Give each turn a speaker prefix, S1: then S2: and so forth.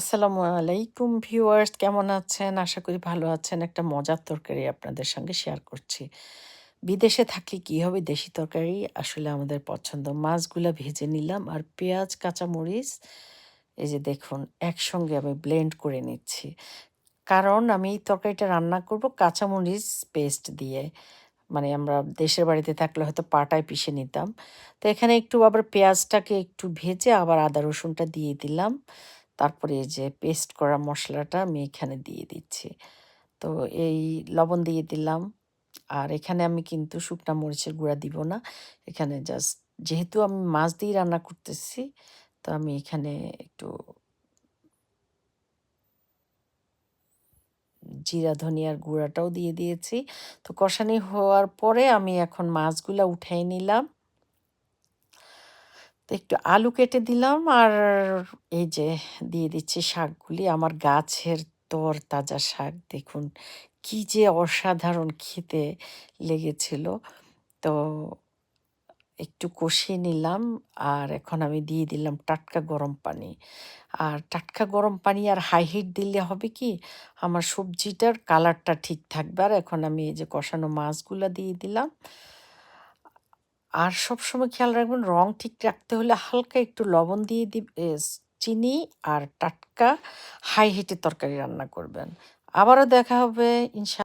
S1: আসসালামু আলাইকুম ভিউয়ার্স কেমন আছেন? আশা করি ভালো আছেন। একটা মজার তরকারি আপনাদের সঙ্গে শেয়ার করছি। বিদেশে থাকলে কী হবে দেশি তরকারি আসলে আমাদের পছন্দ। মাছগুলো ভেজে নিলাম আর পেঁয়াজ, কাঁচামরিচ এই যে দেখুন একসঙ্গে আমি ব্লেন্ড করে নিচ্ছি। কারণ আমি এই তরকারিটা রান্না করব কাঁচামরিচ পেস্ট দিয়ে। মানে আমরা দেশের বাড়িতে থাকলে হয়তো পাটায় পিষে নিতাম। তো এখানে একটু আবার পেঁয়াজটাকে একটু ভেজে আবার আদা রসুনটা দিয়ে দিলাম। তারপরে এই যে পেস্ট করা মশলাটা আমি এখানে দিয়ে দিচ্ছি। তো এই লবণ দিয়ে দিলাম। আর এখানে আমি কিন্তু শুকনা মরিচের গুঁড়া দিব না। এখানে জাস্ট যেহেতু আমি মাছ দিয়ে রান্না করতেছি, তো আমি এখানে একটু জিরা, ধনিয়ার গুঁড়াটাও দিয়ে দিয়েছি। তো কষানি হওয়ার পরে আমি এখন মাছগুলা উঠাই নিলাম। তো একটু আলু কেটে দিলাম আর এই যে দিয়ে দিচ্ছি শাকগুলি। আমার গাছের তর তাজা শাক, দেখুন কি যে অসাধারণ খেতে লেগেছিল। তো একটু কষিয়ে নিলাম আর এখন আমি দিয়ে দিলাম টাটকা গরম পানি। আর টাটকা গরম পানি আর হাই হিট দিলে হবে কি, আমার সবজিটার কালারটা ঠিক থাকবে। আর এখন আমি এই যে কষানো মাছগুলো দিয়ে দিলাম। আর সব সময় খেয়াল রাখবেন, রং ঠিক রাখতে হলে হালকা একটু লবণ দিয়ে দিব চিনি আর টাটকা হাই হিটে তরকারি রান্না করবেন। আবারও দেখা হবে, ইনশা